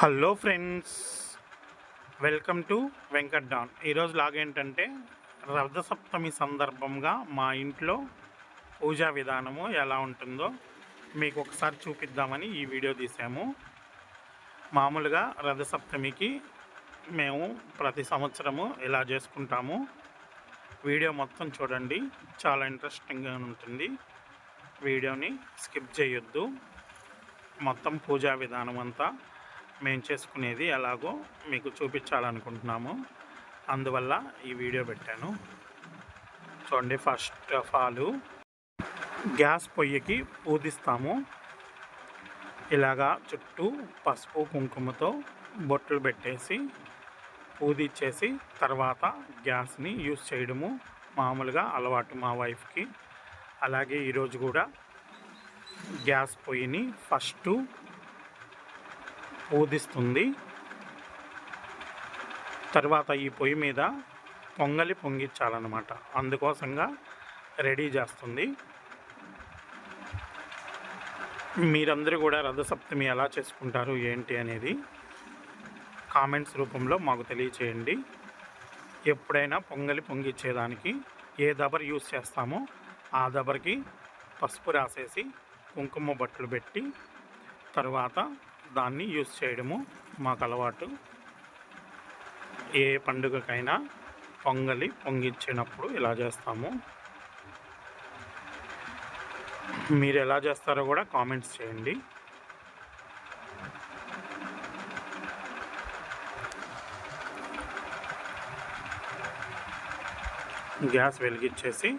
Hello friends welcome to Venkat Don. ఈరోజు లాగేంటంటే రథసప్తమి సందర్భంగా మా ఇంట్లో పూజా విధానము ఎలా ఉంటుందో మీకు ఒకసారి చూపిద్దామని ఈ వీడియో తీసాము. మామూలుగా రథసప్తమికి మేము ప్రతి సంవత్సరము ఇలా చేసుకుంటాము. వీడియో మొత్తం చూడండి చాలా ఇంట్రెస్టింగ్గా ఉంటుంది. వీడియోని స్కిప్ చేయొద్దు. మొత్తం పూజా విధానం అంతా మేము చేసుకునేది ఎలాగో మీకు చూపించాలనుకుంటున్నాము. అందువల్ల ఈ వీడియో పెట్టాను. చూడండి ఫస్ట్ ఆఫ్ ఆల్ గ్యాస్ పొయ్యికి పూదిస్తాము ఇలాగా చుట్టూ పసుపు కుంకుమతో బొట్లు పెట్టేసి పూదిచ్చేసి తర్వాత గ్యాస్ని యూస్ చేయడము మామూలుగా అలవాటు మా వైఫ్కి. అలాగే ఈరోజు కూడా గ్యాస్ పొయ్యిని ఫస్ట్ ఊదిస్తుంది. తర్వాత ఈ పొయ్యి మీద పొంగలి పొంగిచ్చాలన్నమాట అందుకోసంగా రెడీ చేస్తుంది. మీరందరూ కూడా రథసప్తమి ఎలా చేసుకుంటారు ఏంటి అనేది కామెంట్స్ రూపంలో మాకు తెలియచేయండి. ఎప్పుడైనా పొంగలి పొంగిచ్చేదానికి ఏ దబర్ యూస్ చేస్తామో ఆ దబర్కి పసుపు రాసేసి కుంకుమ బట్టలు పెట్టి తర్వాత దాన్ని యూజ్ చేయడము మాకు అలవాటు ఏ పండుగకైనా పొంగలి పొంగిచ్చినప్పుడు ఇలా చేస్తాము. మీరు ఎలా చేస్తారో కూడా కామెంట్స్ చేయండి. గ్యాస్ వెలిగించేసి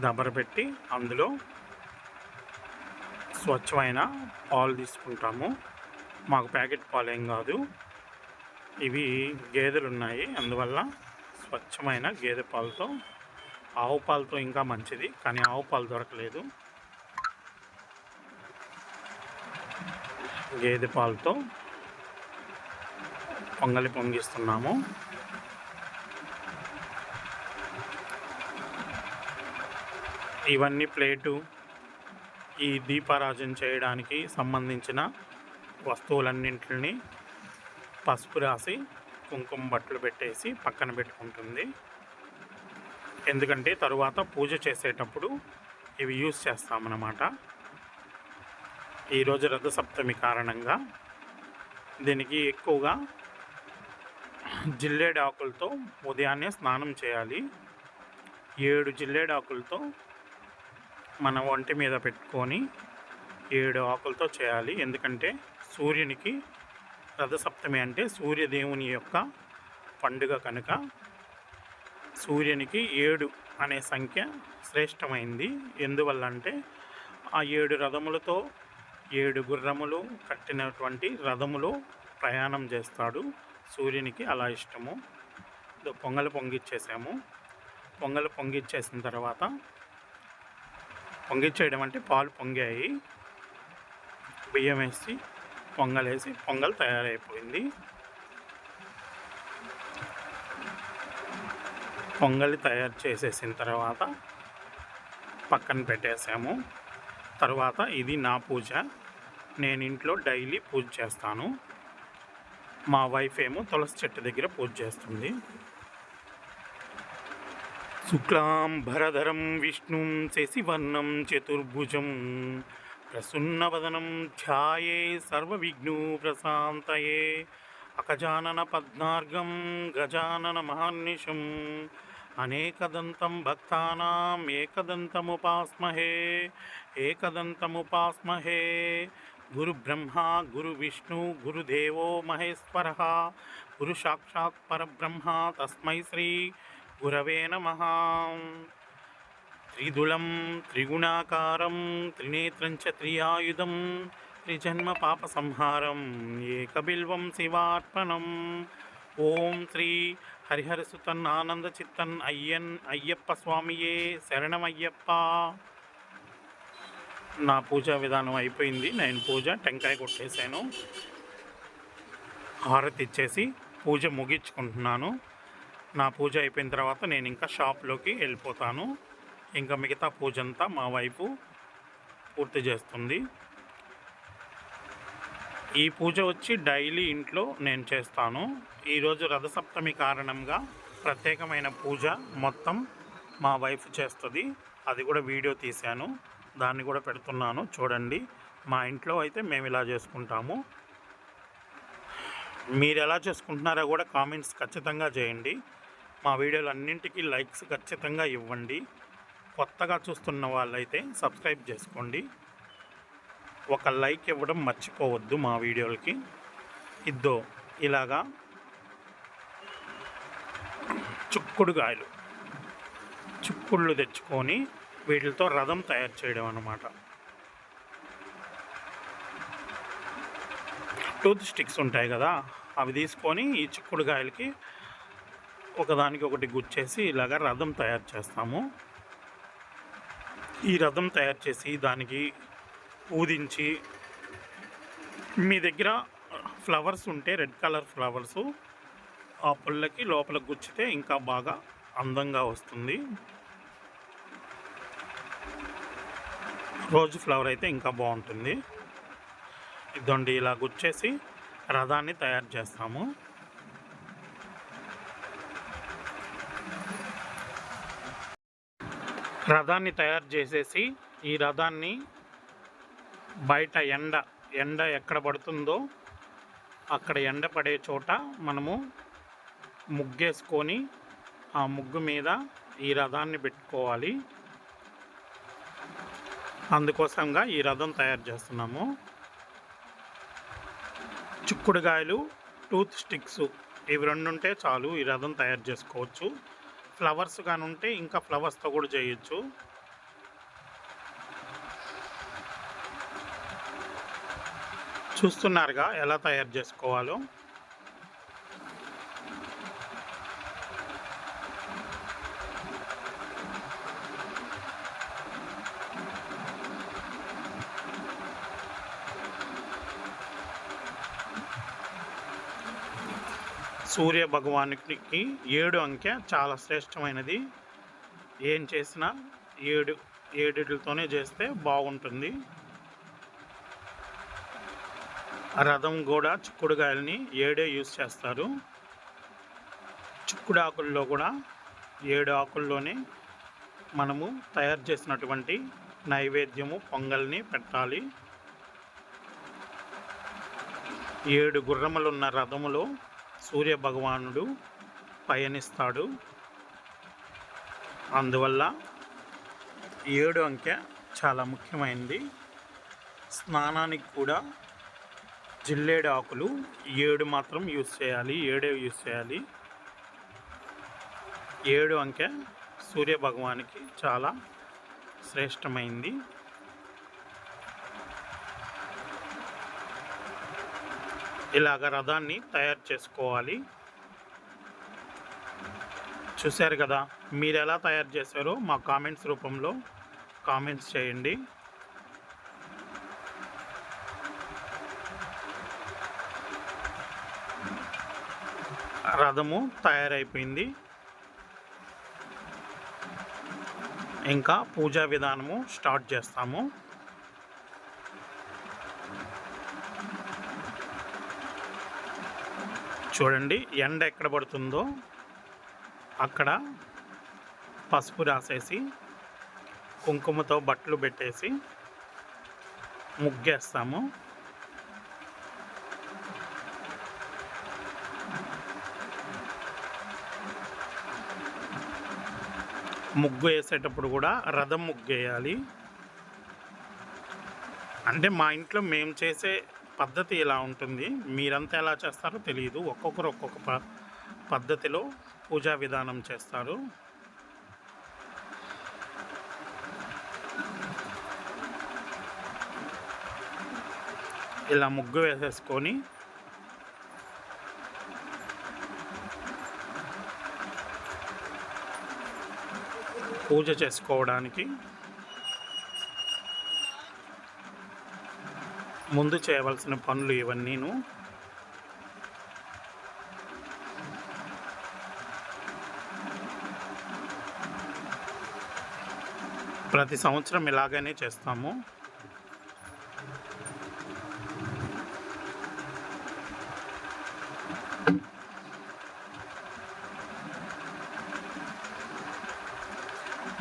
దబర పెట్టి అందులో స్వచ్ఛమైన పాలు తీసుకుంటాము. మాకు ప్యాకెట్ పాలు ఏం కాదు. ఇవి గేదెలు ఉన్నాయి అందువల్ల స్వచ్ఛమైన గేదె పాలతో ఆవు పాలతో ఇంకా మంచిది కానీ ఆవు పాలు దొరకలేదు. గేదె పాలతో పొంగలి పొంగిస్తున్నాము. ఇవన్నీ ప్లేటు ఈ దీపారాజన చేయడానికి సంబంధించిన వస్తువులన్నింటిని పసుపు రాసి కుంకుమ బట్టలు పెట్టేసి పక్కన పెట్టుకుంటుంది. ఎందుకంటే తరువాత పూజ చేసేటప్పుడు ఇవి యూస్ చేస్తామన్నమాట. ఈరోజు రథ సప్తమి కారణంగా దీనికి ఎక్కువగా జిల్లేడు ఆకులతో ఉదయాన్నే స్నానం చేయాలి. ఏడు జిల్లేడు ఆకులతో మన ఒంటి మీద పెట్టుకొని ఏడు ఆకులతో చేయాలి. ఎందుకంటే సూర్యునికి రథసప్తమి అంటే సూర్యదేవుని యొక్క పండుగ కనుక సూర్యునికి ఏడు అనే సంఖ్య శ్రేష్టమైంది. ఎందువల్ల అంటే ఆ ఏడు రథములతో ఏడు గుర్రములు కట్టినటువంటి రథములో ప్రయాణం చేస్తాడు. సూర్యునికి అలా ఇష్టము. పొంగలు పొంగిచ్చేసాము. పొంగలు పొంగిచ్చేసిన తర్వాత పొంగిచ్చేయడం అంటే పాలు పొంగాయి. బియ్యం వేసి పొంగలేసి పొంగల్ తయారైపోయింది. పొంగలి తయారు చేసేసిన తర్వాత పక్కన పెట్టేసాము. తర్వాత ఇది నా పూజ. నేను ఇంట్లో డైలీ పూజ చేస్తాను. మా వైఫ్ ఏమో తులసి చెట్టు దగ్గర పూజ చేస్తుంది. శుక్లాం భరధరం విష్ణుం శశివర్ణం చతుర్భుజం ప్రసున్నవదనం ధ్యాయే సర్వవిఘ్నూ ప్రశాంతయే అకజానన పద్నార్గం గజానన మహాన్నిషం అనేకదంతం భక్తానాం ఏకదంతముపాస్మహే ఏకదంతముపాస్మహే గురు గురువిష్ణు గురుదేవో మహేశ్వర గురు సాక్షాత్ పరబ్రహ్మ తస్మై శ్రీ గురవే నమ త్రిదులం త్రిగుణాకారం త్రినేత్రం చ త్రియాయుధం త్రిజన్మ పాప సంహారం ఏకబిల్వం శివార్పణం. ఓం శ్రీ హరిహర సుతన్ ఆనంద చిత్తన్ అయ్యన్ అయ్యప్ప స్వామియే శరణమయ్యప్ప నా పూజా విధానం అయిపోయింది. నేను పూజ టెంకాయ కొట్టేశాను. హారతి ఇచ్చేసి పూజ ముగించుకుంటున్నాను. నా పూజ అయిపోయిన తర్వాత నేను ఇంకా షాప్లోకి వెళ్ళిపోతాను. ఇంకా మిగతా పూజ అంతా మా వైపు పూర్తి చేస్తుంది. ఈ పూజ వచ్చి డైలీ ఇంట్లో నేను చేస్తాను. ఈరోజు రథసప్తమి కారణంగా ప్రత్యేకమైన పూజ మొత్తం మా వైఫ్ చేస్తుంది. అది కూడా వీడియో తీశాను. దాన్ని కూడా పెడుతున్నాను. చూడండి. మా ఇంట్లో అయితే మేము ఇలా చేసుకుంటాము. మీరు ఎలా చేసుకుంటున్నారో కూడా కామెంట్స్ ఖచ్చితంగా చేయండి. మా వీడియోలు అన్నింటికీ లైక్స్ ఖచ్చితంగా ఇవ్వండి. కొత్తగా చూస్తున్న వాళ్ళైతే సబ్స్క్రైబ్ చేసుకోండి. ఒక లైక్ ఇవ్వడం మర్చిపోవద్దు మా వీడియోలకి. ఇద్దో ఇలాగా చుక్కుడుగాయలు చుక్కుళ్ళు తెచ్చుకొని వీటితో రథం తయారు చేయడం అన్నమాట. టూత్ స్టిక్స్ ఉంటాయి కదా అవి తీసుకొని ఈ చిక్కుడుకాయలకి ఒకదానికి ఒకటి గుచ్చేసి ఇలాగ రథం తయారు చేస్తాము. ఈ రథం తయారు చేసి దానికి ఊదించి మీ దగ్గర ఫ్లవర్స్ ఉంటే రెడ్ కలర్ ఫ్లవర్స్ ఆ పుల్లకి లోపల గుచ్చితే ఇంకా బాగా అందంగా వస్తుంది. రోజు ఫ్లవర్ అయితే ఇంకా బాగుంటుంది. ఇదండి ఇలా గుచ్చేసి రథాన్ని తయారు చేస్తాము. రథాన్ని తయారు చేసేసి ఈ రథాన్ని బయట ఎండ ఎండ ఎక్కడ పడుతుందో అక్కడ ఎండ పడే చోట మనము ముగ్గేసుకొని ఆ ముగ్గు మీద ఈ రథాన్ని పెట్టుకోవాలి. అందుకోసంగా ఈ రథం తయారు చేస్తున్నాము. చిక్కుడుగాయలు టూత్ స్టిక్స్ ఇవి రెండు ఉంటే చాలు ఈ రథం తయారు చేసుకోవచ్చు. ఫ్లవర్స్ కానీ ఉంటే ఇంకా ఫ్లవర్స్తో కూడా చేయొచ్చు. చూస్తున్నారుగా ఎలా తయారు చేసుకోవాలో. సూర్య భగవానికి ఏడు అంకె చాలా శ్రేష్టమైనది. ఏం చేసినా ఏడు ఏడులతోనే చేస్తే బాగుంటుంది. రథం కూడా చిక్కుడుగాయలని ఏడే యూస్ చేస్తారు. చిక్కుడు ఆకుల్లో కూడా ఏడు ఆకుల్లోనే మనము తయారు చేసినటువంటి నైవేద్యము పొంగల్ని పెట్టాలి. ఏడు గుర్రములున్న రథములో సూర్య భగవానుడు పయనిస్తాడు. అందువల్ల ఏడు అంకె చాలా ముఖ్యమైనది స్నానానికి కూడా జిల్లేడు ఆకులు ఏడు మాత్రం యూస్ చేయాలి ఏడే యూజ్ చేయాలి. ఏడు అంకె సూర్య భగవానికి చాలా శ్రేష్టమైంది. ఇలాగ రథాన్ని తయారు చేసుకోవాలి. చూశారు కదా మీరు ఎలా తయారు చేశారో మా కామెంట్స్ రూపంలో కామెంట్స్ చేయండి. రథము తయారైపోయింది. ఇంకా పూజా విధానము స్టార్ట్ చేస్తాము. చూడండి ఎండ ఎక్కడ పడుతుందో అక్కడ పసుపు రాసేసి కుంకుమతో బట్టలు పెట్టేసి ముగ్గేస్తాము. ముగ్గు వేసేటప్పుడు కూడా రథం ముగ్గు వేయాలి అంటే మా ఇంట్లో మేము చేసే పద్ధతి ఇలా ఉంటుంది? మీరంతా ఎలా చేస్తారో తెలియదు ఒక్కొక్కరు ఒక్కొక్క ప పద్ధతిలో పూజా విధానం చేస్తారు. ఇలా ముగ్గు వేసేసుకొని పూజ చేసుకోవడానికి ముందు చేయవలసిన పనులు ఇవన్నీను. ప్రతి సంవత్సరం ఇలాగనే చేస్తాము.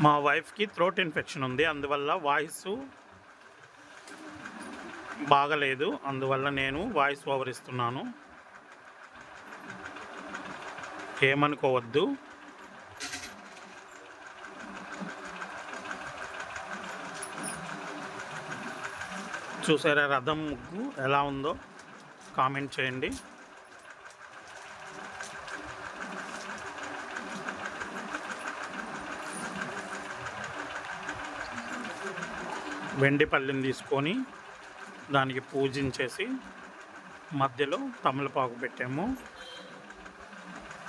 మా వైఫ్కి థ్రోట్ ఇన్ఫెక్షన్ ఉంది. అందువల్ల వాయిస్ బాగలేదు. అందువల్ల నేను వాయిస్ ఓవర్ ఇస్తున్నాను. ఏమనుకోవద్దు. చూసారా రథం ముగ్గు ఎలా ఉందో? కామెంట్ చేయండి. వెండి పళ్ళెం తీసుకొని దానికి పూజించేసి మధ్యలో తమలపాకు పెట్టాము.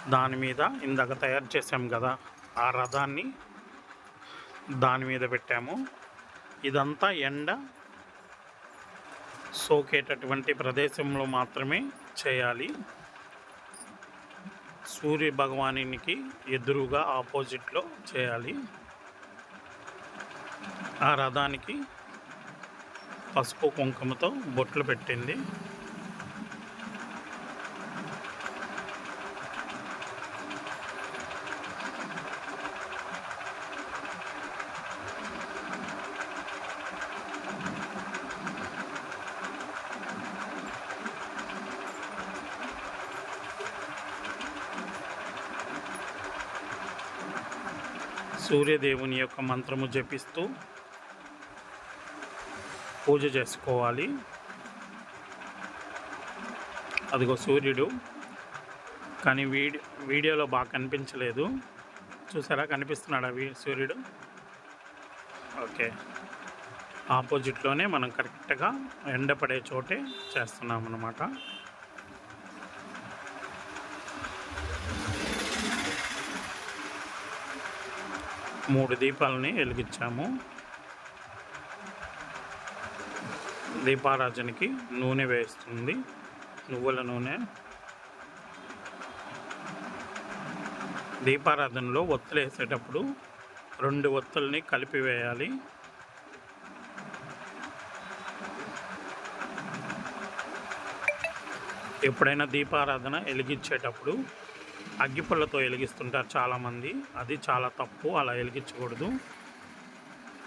దాని మీద ఇందాక తయారు చేసాం కదా ఆ రథాన్ని దాని మీద పెట్టాము. ఇదంతా ఎండ సోకేటటువంటి ప్రదేశంలో మాత్రమే చేయాలి. సూర్య భగవానికి ఎదురుగా ఆపోజిట్లో చేయాలి. ఆ రథానికి పసుపు కుంకుమతో బొట్లు పెట్టింది. సూర్యదేవుని యొక్క మంత్రము జపిస్తూ పూజ చేసుకోవాలి. అదిగో సూర్యుడు. కానీ వీడి వీడియోలో బాగా కనిపించలేదు. చూసారా? కనిపిస్తున్నాడా వీ సూర్యుడు? ఓకే. ఆపోజిట్లోనే మనం కరెక్ట్గా ఎండపడే చోటే చేస్తున్నాం అన్నమాట మూడు దీపాలని వెలిగించాము. దీపారాజనకి నూనె వేస్తుంది. నువ్వుల నూనె. దీపారాధనలో ఒత్తులు వేసేటప్పుడు రెండు ఒత్తుల్ని కలిపి వేయాలి. ఎప్పుడైనా దీపారాధన వెలిగించేటప్పుడు అగ్గిపుల్లతో వెలిగిస్తుంటారు చాలామంది. అది చాలా తప్పు. అలా వెలిగించకూడదు.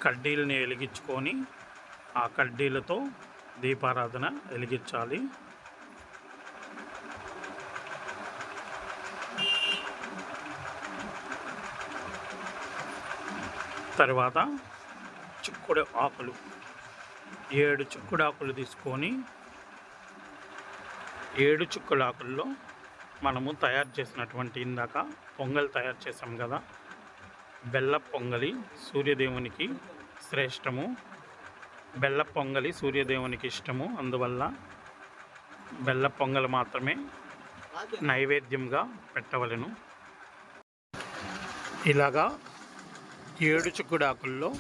కడ్డీలని వెలిగించుకొని ఆ కడ్డీలతో దీపారాధన వెలిగించాలి. తర్వాత చిక్కుడు ఆకులు ఏడు చిక్కుడాకులు తీసుకొని ఏడు చిక్కుడాకుల్లో మనము తయారు చేసినటువంటి ఇందాక పొంగల్ తయారు చేసాం కదా బెల్ల పొంగలి సూర్యదేవునికి శ్రేష్టము. బెల్ల పొంగలి సూర్యదేవునికి ఇష్టము. అందువల్ల బెల్ల పొంగలి మాత్రమే నైవేద్యంగా పెట్టవలను. ఇలాగా ఏడు చుక్కుడాకుల్లో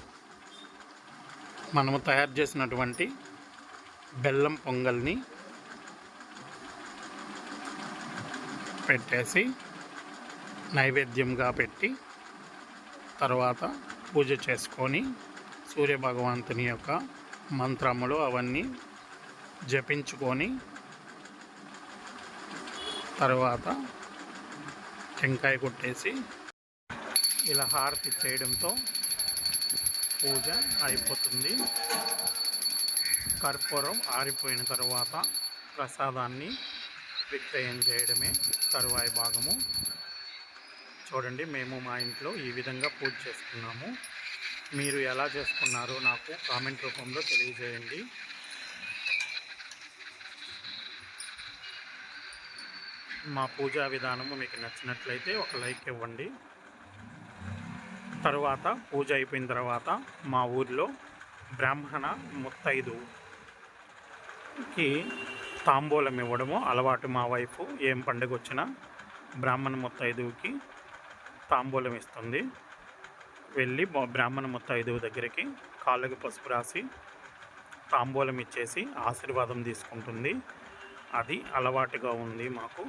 మనము తయారు చేసినటువంటి బెల్లం పొంగల్ని పెట్టేసి నైవేద్యంగా పెట్టి తర్వాత పూజ చేసుకొని సూర్యభగవంతుని యొక్క మంత్రములు అవన్నీ జపించుకొని తర్వాత టెంకాయ కొట్టేసి ఇలా హారతి చేయడంతో పూజ అయిపోతుంది. కర్పూరం ఆరిపోయిన తర్వాత ప్రసాదాన్ని విక్రయం చేయడమే తరువాయి భాగము. చూడండి మేము మా ఇంట్లో ఈ విధంగా పూజ చేసుకున్నాము మీరు ఎలా చేసుకున్నారో నాకు కామెంట్ రూపంలో తెలియజేయండి. మా పూజా విధానము మీకు నచ్చినట్లయితే ఒక లైక్ ఇవ్వండి. తరువాత పూజ అయిపోయిన తర్వాత మా ఊరిలో బ్రాహ్మణ ముత్తైదుకి తాంబూలం ఇవ్వడము అలవాటు మా వైఫ్ ఏం పండుగ వచ్చినా బ్రాహ్మణ ముత్తైదువుకి తాంబూలం ఇస్తుంది. వెళ్ళి బ్రాహ్మణ ముత్తైదువు దగ్గరికి కాళ్ళకి పసుపు రాసి తాంబూలం ఇచ్చేసి ఆశీర్వాదం తీసుకుంటుంది. అది అలవాటుగా ఉంది మాకు.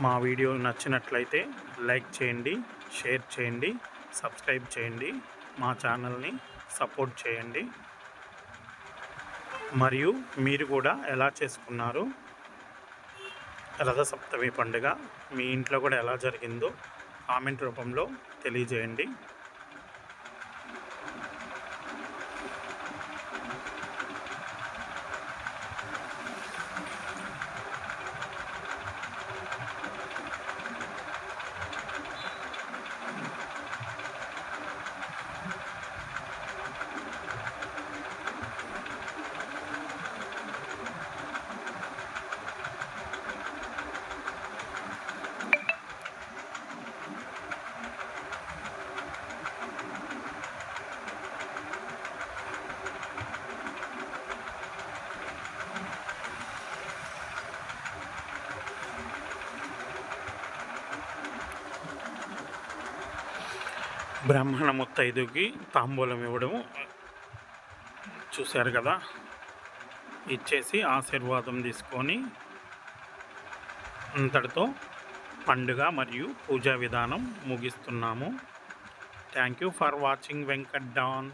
మా వీడియో నచ్చినట్లయితే లైక్ చేయండి షేర్ చేయండి సబ్స్క్రైబ్ చేయండి మా ఛానల్ని సపోర్ట్ చేయండి. మరియు మీరు కూడా ఎలా చేసుకున్నారు? రథసప్తమి పండుగ మీ ఇంట్లో కూడా ఎలా జరిగిందో కామెంట్ రూపంలో తెలియజేయండి. బ్రాహ్మణ ముత్తైదుకి తాంబూలం ఇవ్వడం చూశారు కదా. ఇచ్చేసి ఆశీర్వాదం తీసుకొని అంతటితో పండుగ మరియు పూజా విధానం ముగిస్తున్నాము. Thank you for watching Venkat Don